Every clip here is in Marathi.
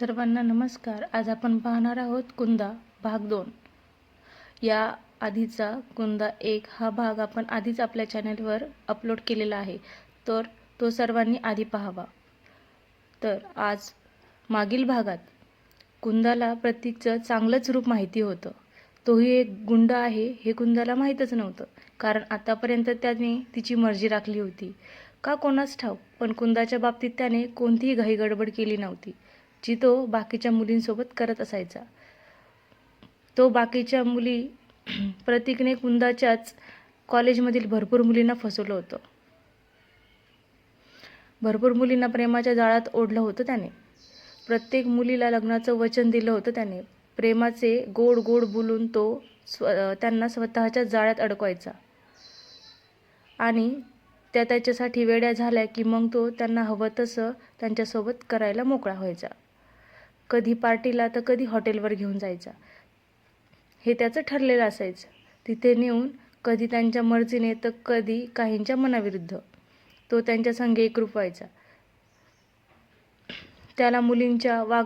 सर्वांना नमस्कार. आज आपण पाहणार आहोत कुंदा भाग दोन. या आधीचा कुंदा एक हा भाग आपण आधीच आपल्या चॅनलवर अपलोड केलेला आहे. तर तो सर्वांनी आधी पाहावा. तर आज मागील भागात कुंदाला प्रतीकचं चांगलंच रूप माहिती होतं. तोही एक गुंड आहे हे कुंदाला माहीतच नव्हतं. कारण आतापर्यंत त्याने तिची मर्जी राखली होती. का कोणाच ठाऊक पण कुंदाच्या बाबतीत त्याने कोणतीही घाई गडबड केली नव्हती. जी तो बाकीच्या मुलींसोबत करत असायचा. तो बाकीच्या मुली प्रतीकने कुंदाच्याच कॉलेजमधील भरपूर मुलींना फसवलं होतं. भरपूर मुलींना प्रेमाच्या जाळात ओढलं होतं त्याने. प्रत्येक मुलीला लग्नाचं वचन दिलं होतं त्याने. प्रेमाचे गोड गोड बोलून तो स्व त्यांना स्वतःच्या जाळ्यात अडकवायचा. आणि त्या त्याच्यासाठी वेड्या झाल्या की मग तो त्यांना हवं तसं त्यांच्यासोबत करायला मोकळा व्हायचा. कधी पार्टीला तर कधी हॉटेलवर घेऊन जायचा. हे त्याचं ठरलेलं असायचं. तिथे नेऊन कधी त्यांच्या मर्जीने तर कधी काहींच्या मनाविरुद्ध तो त्यांच्या संगे एकरूप व्हायचा. त्याला मुलींच्या वाग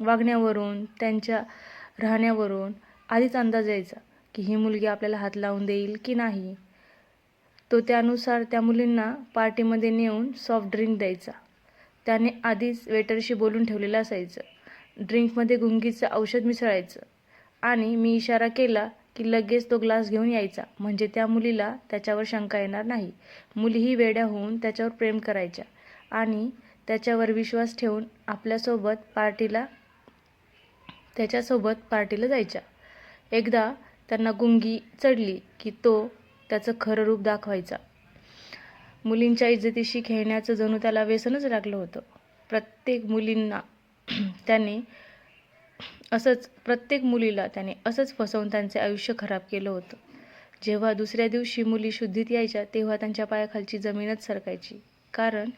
वागण्यावरून त्यांच्या राहण्यावरून आधीच अंदाज यायचा की ही मुलगी आपल्याला हात लावून देईल की नाही. तो त्यानुसार त्या मुलींना पार्टीमध्ये नेऊन सॉफ्ट ड्रिंक द्यायचा. त्याने आधीच वेटरशी बोलून ठेवलेलं असायचं. ड्रिंकमध्ये गुंगीचं औषध मिसळायचं. आणि मी इशारा केला की लगेच तो ग्लास घेऊन यायचा. म्हणजे त्या मुलीला त्याच्यावर शंका येणार नाही. मुलीही वेड्या होऊन त्याच्यावर प्रेम करायच्या. आणि त्याच्यावर विश्वास ठेवून आपल्यासोबत पार्टीला त्याच्यासोबत पार्टीला जायच्या. एकदा त्यांना गुंगी चढली की तो त्याचं खरं रूप दाखवायचा. मुलींच्या इज्जतीशी खेळण्याचं जणू त्याला व्यसनच लागलं होतं. प्रत्येक मुलींना त्याने असंच प्रत्येक मुलीला त्याने असंच फसवून त्यांचे आयुष्य खराब केलं होतं. जेव्हा दुसऱ्या दिवशी मुली शुद्धीत यायच्या तेव्हा त्यांच्या पायाखालची जमीनच सरकायची. कारण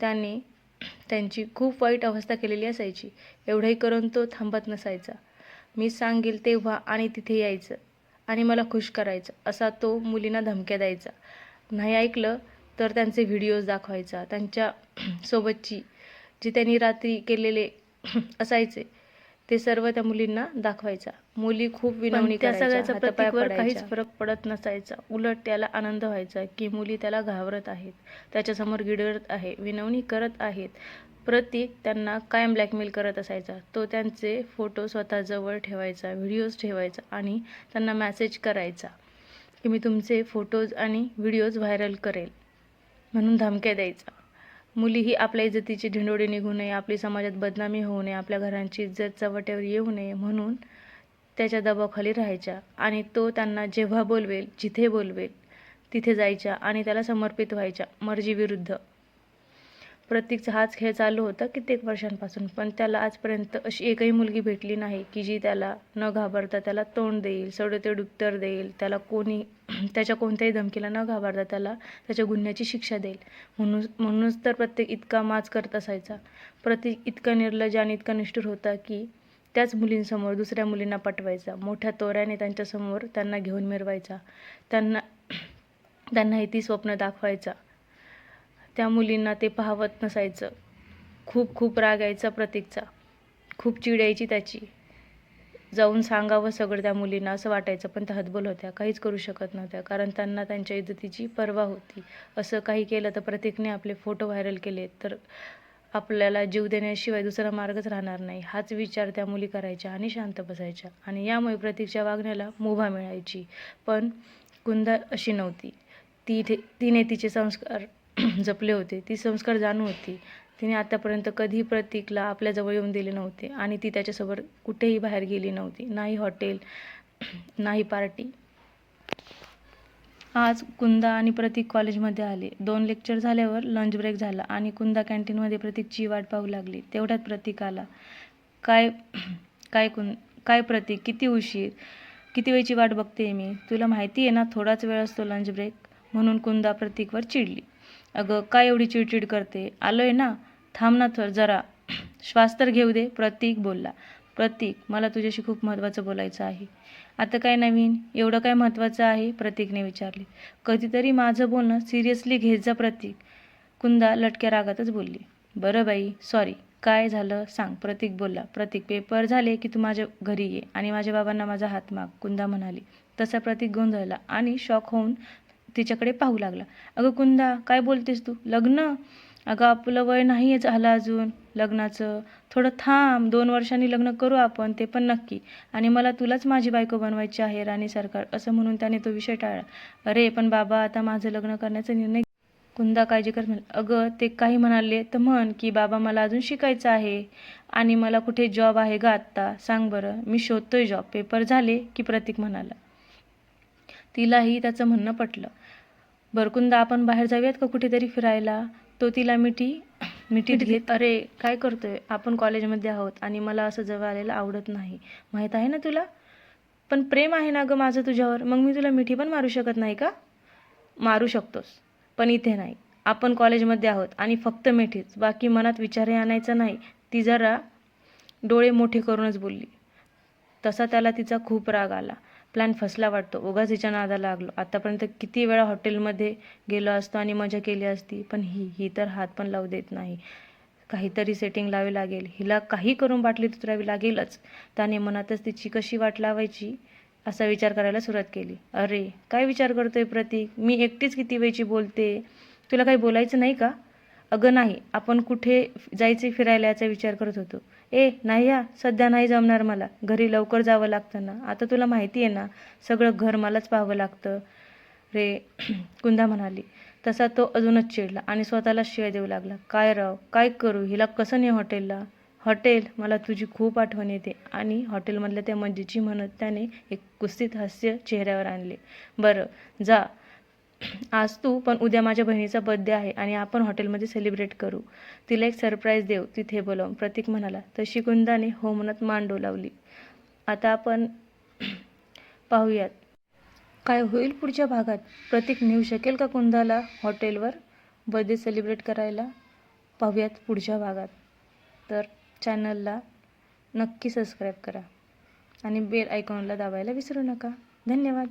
त्याने त्यांची खूप वाईट अवस्था केलेली असायची. एवढंही करून तो थांबत नसायचा. मी सांगेल तेव्हा आणि तिथे यायचं आणि मला खुश करायचं असा तो मुलींना धमक्या द्यायचा. नाही ऐकलं तर त्यांचे व्हिडिओज दाखवायचा. त्यांच्या सोबतची जी त्यांनी रात्री केलेले असायचे ते सर्व त्या मुलींना दाखवायचा. मुली खूप विनवणी त्या सगळ्याचा प्रत्येकवर काहीच फरक पडत नसायचा. उलट त्याला आनंद व्हायचा की मुली त्याला घाबरत आहेत. त्याच्यासमोर गिडत आहे विनवणी करत आहेत. प्रतीक त्यांना कायम ब्लॅकमेल करत असायचा. तो त्यांचे फोटो स्वतःजवळ ठेवायचा व्हिडिओज ठेवायचा आणि त्यांना मॅसेज करायचा की मी तुमचे फोटोज आणि व्हिडिओज व्हायरल करेल. म्हणून धमक्या द्यायचा मुलीही आपल्या इज्जतीची ढिंडोडी निघू नये आपली समाजात बदनामी होऊ नये आपल्या घरांची इज्जत चवट्यावर येऊ नये म्हणून त्याच्या दबावाखाली राहायच्या आणि तो त्यांना जेव्हा बोलवेल जिथे बोलवेल तिथे जायच्या आणि त्याला समर्पित व्हायच्या मर्जीविरुद्ध. प्रतीकचा हाच खेळ चालू होता कित्येक वर्षांपासून. पण त्याला आजपर्यंत अशी एकही मुलगी भेटली नाही की जी त्याला न घाबरता त्याला तोंड देईल सडोतेड उत्तर देईल त्याला कोणी त्याच्या कोणत्याही धमकीला न घाबरता त्याला त्याच्या गुन्ह्याची शिक्षा देईल. म्हणून म्हणूनच तर प्रत्येक इतका माज करत असायचा. प्रतीक इतका निर्लज आणि इतका निष्ठुर होता की त्याच मुलींसमोर दुसऱ्या मुलींना पटवायचा. मोठ्या तोऱ्याने त्यांच्यासमोर त्यांना घेऊन मिरवायचा. त्यांना त्यांनाही ती स्वप्न दाखवायचा. त्या मुलींना ते पाहवत नसायचं. खूप खूप राग यायचा प्रतीकचा. खूप चिड यायची त्याची. जाऊन सांगावं सगळं त्या मुलींना असं वाटायचं पण त्या हतबल होत्या. काहीच करू शकत नव्हत्या कारण त्यांना त्यांच्या इज्जतीची पर्वा होती. असं काही केलं तर प्रतीकने आपले फोटो व्हायरल केले तर आपल्याला जीव देण्याशिवाय दुसरा मार्गच राहणार नाही. हाच विचार त्या मुली करायच्या आणि शांत बसायच्या. आणि यामुळे प्रतीकच्या वागण्याला मुभा मिळायची. पण कुंदा अशी नव्हती. ती तिने तिचे संस्कार जपले होते. ती संस्कार जाणू होती. तिने आतापर्यंत कधी प्रतीकला आपल्याजवळ येऊन दिले नव्हते आणि ती त्याच्यासोबत कुठेही बाहेर गेली नव्हती. नाही हॉटेल नाही पार्टी. आज कुंदा आणि प्रतीक कॉलेजमध्ये आले. दोन लेक्चर झाल्यावर लंच ब्रेक झाला आणि कुंदा कॅन्टीनमध्ये प्रतीकची वाट पाहू लागली. तेवढ्यात प्रतीक आला. काय काय कुं काय प्रतीक? किती उशीर? किती वेळची वाट बघते मी? तुला माहिती आहे ना थोडाच वेळ असतो लंच ब्रेक? म्हणून कुंदा प्रतीकवर चिडली. अगं काय एवढी चिडचिड करते? आलो आहे ना? थांब ना थर जरा. श्वास तर घेऊ दे प्रतीक बोलला. प्रतीक मला तुझ्याशी खूप महत्त्वाचं बोलायचं आहे. आता काय नवीन? एवढं काय महत्त्वाचं आहे? प्रतीकने विचारले. कधीतरी माझं बोलणं सिरियसली घेत जा प्रतीक. कुंदा लटक्या रागातच बोलली. बरं बाई सॉरी. काय झालं? सांग. प्रतीक बोलला. प्रतीक पेपर झाले की तू माझ्या घरी ये आणि माझ्या बाबांना माझा हात माग कुंदा म्हणाली. तसा प्रतीक गोंधळला आणि शॉक होऊन तिच्याकडे पाहू लागला. अगं कुंदा काय बोलतेस तू? लग्न? अगं आपलं वय नाही झालं अजून. लग्नाचं थोडं थांब दोन वर्षांनी लग्न करू आपण ते पण नक्की. आणि मला तुलाच माझी बायको बनवायची आहे राणी सरकार असं म्हणून त्याने तो विषय टाळला. अरे पण बाबा आता माझं लग्न करण्याचा निर्णय कुंदा काळजी कर म्हणाली अगं ते काही म्हणाले तर म्हण की बाबा मला अजून शिकायचं आहे आणि मला कुठे जॉब आहे का आत्ता. सांग बरं मी शोधतोय जॉब. पेपर झाले की प्रतीक म्हणाला. तिलाही त्याचं म्हणणं पटलं. बरं कुंदा आपण बाहेर जाऊयात का कुठेतरी फिरायला? तो तिला मिठी मिठीत घेत अरे काय करतोय? आपण कॉलेजमध्ये आहोत आणि मला असं जवळ आलेलं आवडत नाही. माहीत आहे ना तुला? पण प्रेम आहे ना गं माझं तुझ्यावर. मग मी तुला मिठी पण मारू शकत नाही का? मारू शकतोस पण इथे नाही. आपण कॉलेजमध्ये आहोत आणि फक्त मिठीच. बाकी मनात विचारही आणायचं नाही. ती जरा डोळे मोठे करूनच बोलली. तसा त्याला तिचा खूप राग आला. प्लॅन फसला वाटतो. उगाच हिच्या नादाला लागलो. आतापर्यंत किती वेळा हॉटेलमध्ये गेलो असतो आणि मजा केली असती पण ही ही तर हात पण लावू देत नाही. काहीतरी सेटिंग लावी लागेल. हिला काही करून बाटली उतरावी लागेलच. त्याने मनातच तिची कशी वाट लावायची असा विचार करायला सुरुवात केली. अरे काय विचार करतोय प्रतीक? मी एकटीच किती वेळची बोलते? तुला काही बोलायचं नाही का? अगं नाही आपण कुठे जायचे फिरायला याचा विचार करत होतो. ए नाही या सध्या नाही जमणार मला. घरी लवकर जावं लागतं ना. आता तुला माहिती आहे ना सगळं घर मलाच पाहावं लागतं. रे कुंदा म्हणाली. तसा तो अजूनच चिडला आणि स्वतःला शिवाय देऊ लागला. काय राव काय करू? हिला कसं नाही हॉटेलला? हॉटेल? मला तुझी खूप आठवण येते. आणि हॉटेलमधल्या त्या मंजीची म्हणत त्याने एक कुस्तीत हास्य चेहऱ्यावर आणले. बरं जा. आज तू पण उद्या माझ्या बहिणीचा बर्थडे आहे आणि आपण हॉटेलमध्ये सेलिब्रेट करू. तिला एक सरप्राईज देऊ तिथे बोलावून प्रतीक म्हणाला तशी कुंदाने हो म्हणत मान डोलावली. आता आपण पाहूयात. काय होईल पुढच्या भागात? प्रतीक नेऊ शकेल का कुंदाला हॉटेलवर बर्थडे सेलिब्रेट करायला? पाहूयात पुढच्या भागात. तर चॅनलला नक्की सबस्क्राईब करा. आणि बेल आयकॉनला दाबायला विसरू नका. धन्यवाद.